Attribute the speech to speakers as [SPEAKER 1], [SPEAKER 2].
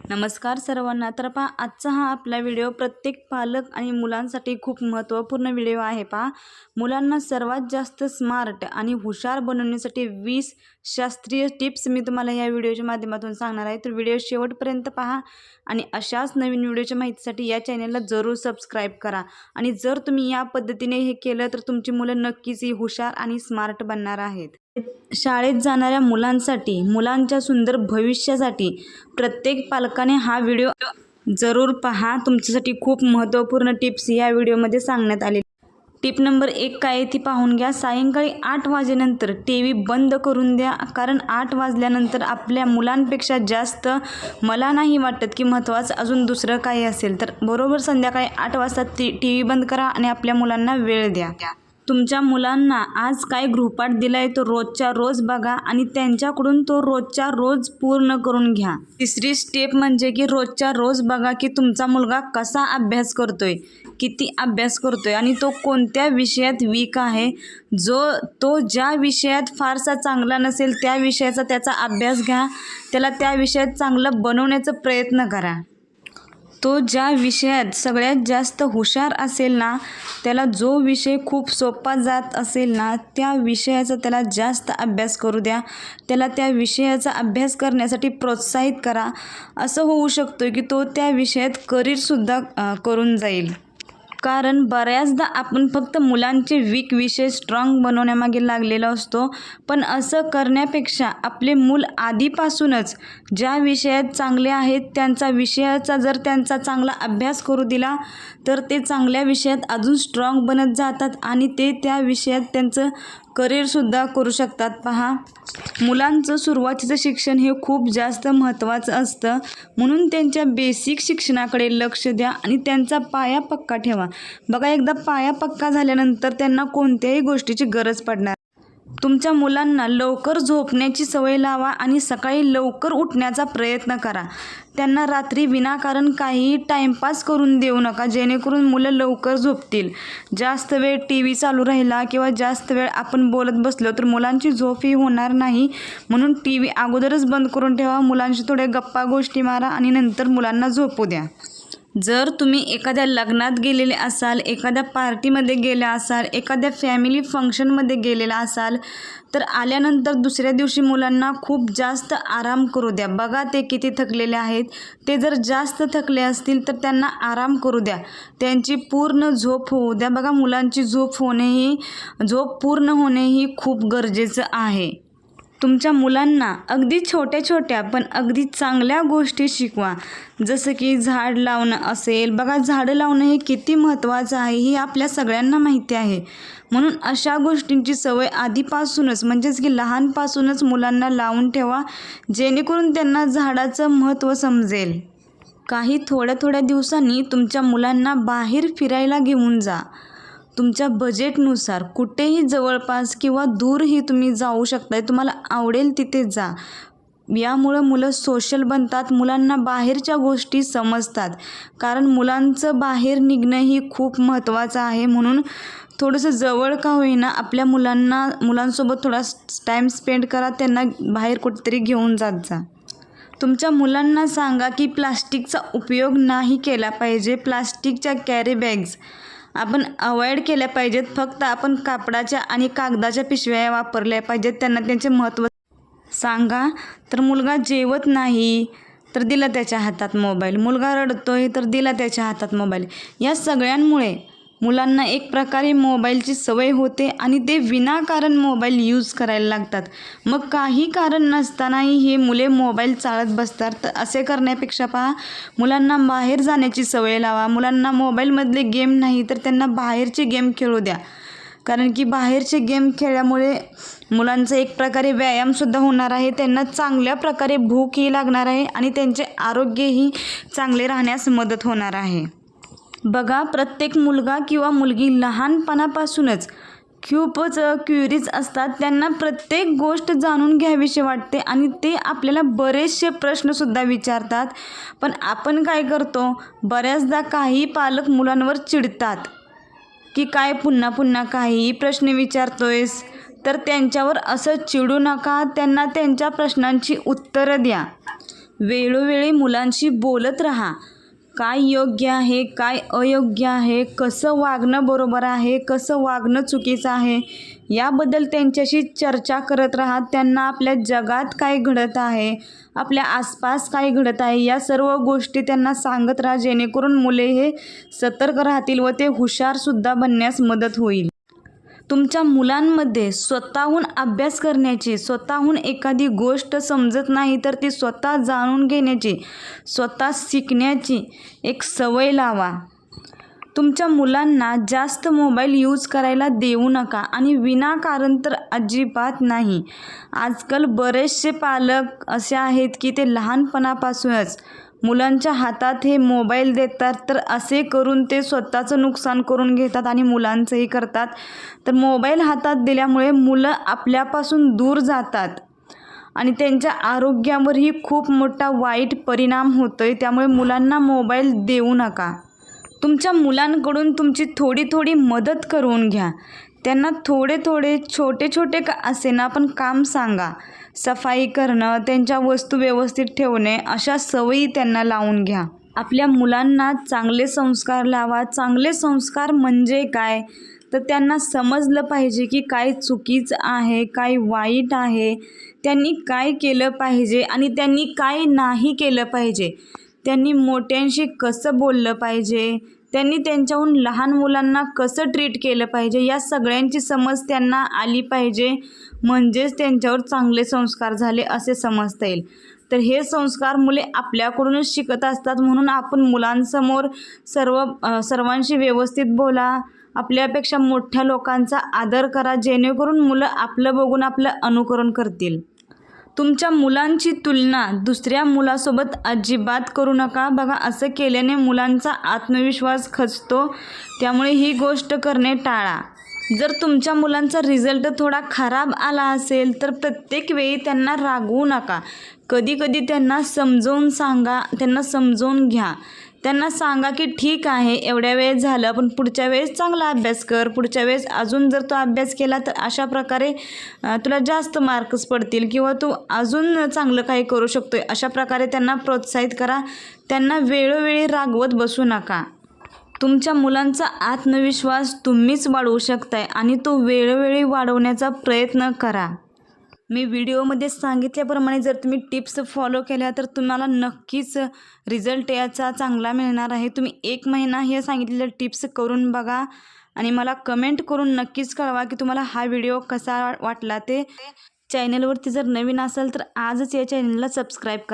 [SPEAKER 1] नमस्कार सर्वांना. तर पहा आजचा हा आपला व्हिडिओ प्रत्येक पालक आणि मुलांसाठी खूप महत्त्वपूर्ण व्हिडिओ आहे पहा. मुलांना सर्वात जास्त स्मार्ट आणि हुशार बनवण्यासाठी वीस शास्त्रीय टिप्स मी तुम्हाला या व्हिडिओच्या माध्यमातून सांगणार आहे. तर व्हिडिओ शेवटपर्यंत पहा आणि अशाच नवीन व्हिडिओच्या माहितीसाठी या चॅनलला जरूर सबस्क्राईब करा. आणि जर तुम्ही या पद्धतीने हे केलं तर तुमची मुलं नक्कीच ही हुशार आणि स्मार्ट बनणार आहेत. शाळेत जाणाऱ्या मुलांसाठी मुलांच्या सुंदर भविष्यासाठी प्रत्येक पालकाने हा व्हिडिओ जरूर पहा. तुमच्यासाठी खूप महत्त्वपूर्ण टिप्स या व्हिडिओमध्ये सांगण्यात आले टिप नंबर एक काय ती पाहून घ्या. सायंकाळी आठ वाजेनंतर टी व्ही बंद करून द्या कारण आठ वाजल्यानंतर आपल्या मुलांपेक्षा जास्त मला नाही वाटत की महत्त्वाचं अजून दुसरं काही असेल. तर बरोबर संध्याकाळी आठ वाजता टी टी व्ही बंद करा आणि आपल्या मुलांना वेळ द्या. तुमच्या मुलांना आज काय गृहपाठ दिला आहे तो रोजच्या रोज बघा आणि त्यांच्याकडून तो रोजच्या रोज पूर्ण करून घ्या. तिसरी स्टेप म्हणजे की रोजच्या रोज बघा की तुमचा मुलगा कसा अभ्यास करतोय किती अभ्यास करतोय आणि तो कोणत्या विषयात वीक आहे. जो तो ज्या विषयात फारसा चांगला नसेल त्या विषयाचा त्याचा अभ्यास घ्या त्याला त्या विषयात चांगलं बनवण्याचा प्रयत्न करा. तो ज्या विषयात सगळ्यात जास्त हुशार असेल ना त्याला जो विषय खूप सोपा जात असेल ना त्या विषयाचा त्याला जास्त अभ्यास करू द्या. त्याला त्या विषयाचा अभ्यास करण्यासाठी प्रोत्साहित करा. असं होऊ शकतो की तो त्या विषयात करिअरसुद्धा करून जाईल. कारण बऱ्याचदा आपण फक्त मुलांचे वीक विषय स्ट्रॉंग बनवण्यामागे लागलेलो असतो. पण असं करण्यापेक्षा आपले मूल आधीपासूनच ज्या विषयात चांगले आहेत त्यांचा विषयाचा जर त्यांचा चांगला अभ्यास करू दिला तर ते चांगल्या विषयात अजून स्ट्रॉंग बनत जातात आणि ते त्या विषयात त्यांचं करिअरसुद्धा करू शकतात. पहा मुलांचं सुरुवातीचं शिक्षण हे खूप जास्त महत्त्वाचं असतं. म्हणून त्यांच्या बेसिक शिक्षणाकडे लक्ष द्या आणि त्यांचा पाया पक्का ठेवा. बघा एकदा पाया पक्का झाल्यानंतर त्यांना कोणत्याही गोष्टीची गरज पडणार तुमच्या मुलांना लवकर झोपण्याची सवय लावा आणि सकाळी लवकर उठण्याचा प्रयत्न करा. त्यांना रात्री विनाकारण काहीही टाईमपास करून देऊ नका जेणेकरून मुलं लवकर झोपतील. जास्त वेळ टी व्ही चालू राहिला किंवा जास्त वेळ आपण बोलत बसलो तर मुलांची झोप ही होणार नाही. म्हणून टी व्ही अगोदरच बंद करून ठेवा. मुलांशी थोड्या गप्पा गोष्टी मारा आणि नंतर मुलांना झोपू द्या. जर तुम्ही एखाद्या लग्नात गेलेले असाल एखाद्या पार्टीमध्ये गेल्या असाल एखाद्या फॅमिली फंक्शनमध्ये गेलेला असाल तर आल्यानंतर दुसऱ्या दिवशी मुलांना खूप जास्त आराम करू द्या. बघा ते किती थकलेले आहेत. ते जर जास्त थकले असतील तर त्यांना आराम करू द्या. त्यांची पूर्ण झोप होऊ द्या. बघा मुलांची झोप होणे ही झोप पूर्ण होणे ही खूप गरजेचं आहे. तुमच्या मुलांना अगदी छोट्या छोट्या पण अगदी चांगल्या गोष्टी शिकवा. जसं की झाड लावणं असेल बघा झाडं लावणं हे किती महत्त्वाचं आहे हे आपल्या सगळ्यांना माहिती आहे. म्हणून अशा गोष्टींची सवय आधीपासूनच म्हणजेच की लहानपासूनच मुलांना लावून ठेवा जेणेकरून त्यांना झाडाचं महत्त्व समजेल. काही थोड्या थोड्या दिवसांनी तुमच्या मुलांना बाहेर फिरायला घेऊन जा. तुमच्या बजेटनुसार कुठेही जवळपास किंवा दूरही तुम्ही जाऊ शकताय तुम्हाला आवडेल तिथे जा. यामुळं मुलं सोशल बनतात मुलांना बाहेरच्या गोष्टी समजतात. कारण मुलांचं बाहेर निघणं ही खूप महत्त्वाचं आहे. म्हणून थोडंसं जवळ का होईना आपल्या मुलांना मुलांसोबत थोडा टाईम स्पेंड करा त्यांना बाहेर कुठेतरी घेऊन जात जा. तुमच्या मुलांना सांगा की प्लास्टिकचा उपयोग नाही केला पाहिजे. प्लास्टिकच्या कॅरी बॅग्स आपण अवॉइड केल्या पाहिजेत. फक्त आपण कापडाच्या आणि कागदाच्या पिशव्या वापरल्या पाहिजेत. त्यांना त्यांचे महत्त्व सांगा. तर मुलगा जेवत नाही तर दिला त्याच्या हातात मोबाईल मुलगा रडतोय तर दिला त्याच्या हातात मोबाईल या सगळ्यांमुळे मुलांना एक प्रकारे मोबाईलची सवय होते आणि ते विनाकारण मोबाईल यूज करायला लागतात. मग काही कारण नसतानाही हे मुले मोबाईल चालत बसतात. तर असे करण्यापेक्षा पहा मुलांना बाहेर जाण्याची सवय लावा. मुलांना मोबाईलमधले गेम नाही तर त्यांना बाहेरचे गेम खेळू द्या. कारण की बाहेरचे गेम खेळल्यामुळे मुलांचा एक प्रकारे व्यायामसुद्धा होणार आहे. त्यांना चांगल्या प्रकारे भूकही लागणार आहे आणि त्यांचे आरोग्यही चांगले राहण्यास मदत होणार आहे. बघा प्रत्येक मुलगा किंवा मुलगी लहानपणापासूनच खूपच क्युरीज असतात. त्यांना प्रत्येक गोष्ट जाणून घ्यावीशी वाटते आणि ते आपल्याला बरेचसे प्रश्नसुद्धा विचारतात. पण आपण काय करतो? बऱ्याचदा काही पालक मुलांवर चिडतात. की काय पुन्हा पुन्हा काही प्रश्न विचारतोयस? तर त्यांच्यावर असं चिडू नका. त्यांना त्यांच्या प्रश्नांची उत्तरं द्या. वेळोवेळी मुलांशी बोलत राहा. काय योग्य आहे काय अयोग्य आहे कसं वागणं बरोबर आहे कसं वागणं चुकीचं आहे याबद्दल त्यांच्याशी चर्चा करत राहा. त्यांना आपल्या जगात काय घडत आहे आपल्या आसपास काय घडत आहे या सर्व गोष्टी त्यांना सांगत राहा जेणेकरून मुले हे सतर्क राहतील व ते हुशारसुद्धा बनण्यास मदत होईल. तुमच्या मुलांमध्ये स्वतःहून अभ्यास करण्याची स्वतःहून एखादी गोष्ट समजत नाही तर ती स्वतः जाणून घेण्याची स्वतः शिकण्याची एक सवय लावा. तुमच्या मुलांना जास्त मोबाईल यूज करायला देऊ नका आणि विनाकारण तर अजिबात नाही. आजकाल बरेचसे पालक असे आहेत की ते लहानपणापासूनच मुलांच्या हातात हे मोबाईल देतात तर असे करून ते स्वतःचं नुकसान करून घेतात आणि मुलांचंही करतात. तर मोबाईल हातात दिल्यामुळे मुलं आपल्यापासून दूर जातात आणि त्यांच्या आरोग्यावरही खूप मोठा वाईट परिणाम होतो आहे त्यामुळे मुलांना मोबाईल देऊ नका. तुमच्या मुलांकडून तुमची थोडी थोडी मदत करून घ्या. त्यांना थोडे थोडे छोटे छोटे का असेना पण काम सांगा. सफाई करणं त्यांच्या वस्तू व्यवस्थित ठेवणे अशा सवयी त्यांना लावून घ्या. आपल्या मुलांना चांगले संस्कार लावा. चांगले संस्कार म्हणजे काय? तर त्यांना समजलं पाहिजे की काय चुकीचं आहे काय वाईट आहे. त्यांनी काय केलं पाहिजे आणि त्यांनी काय नाही केलं पाहिजे. त्यांनी मोठ्यांशी कसं बोललं पाहिजे? त्यांनी त्यांच्याहून लहान मुलांना कसं ट्रीट केलं पाहिजे? या सगळ्यांची समज त्यांना आली पाहिजे. म्हणजेच त्यांच्यावर चांगले संस्कार झाले असे समजता येईल. तर हे संस्कार मुले आपल्याकडूनच शिकत असतात म्हणून आपण मुलांसमोर सर्व सर्वांशी व्यवस्थित बोला. आपल्यापेक्षा मोठ्या लोकांचा आदर करा. जेणेकरून मुलं आपलं बघून आपलं अनुकरण करतील. तुमच्या मुलांची तुलना दुसऱ्या मुलासोबत अजिबात करू नका. बघा असं केल्याने मुलांचा आत्मविश्वास खचतो. त्यामुळे ही गोष्ट करणे टाळा. जर तुमच्या मुलांचा रिझल्ट थोडा खराब आला असेल तर प्रत्येक वेळी त्यांना रागवू नका. कधी कधी त्यांना समजवून सांगा त्यांना समजवून घ्या. त्यांना सांगा की ठीक आहे एवढ्या वेळेस झालं पण पुढच्या वेळेस चांगला अभ्यास कर. पुढच्या वेळेस अजून जर तो अभ्यास केला तर अशा प्रकारे तुला जास्त मार्क्स पडतील किंवा तू अजून चांगलं काही करू शकतो अशा प्रकारे त्यांना प्रोत्साहित करा. त्यांना वेळोवेळी रागवत बसू नका. तुमच्या मुलांचा आत्मविश्वास तुम्हीच वाढवू शकताय आणि तो वेळोवेळी वाढवण्याचा प्रयत्न करा. मी व्हिडिओमध्ये सांगितल्याप्रमाणे जर तुम्ही टिप्स फॉलो केल्या तर तुम्हाला नक्कीच रिझल्ट याचा चांगला मिळणार आहे. तुम्ही एक महिना हे सांगितलेल्या टिप्स करून बघा आणि मला कमेंट करून नक्कीच कळवा की तुम्हाला हा व्हिडिओ कसा वाटला ते. चॅनलवरती जर नवीन असेल तर आजच या चॅनलला सबस्क्राईब करा.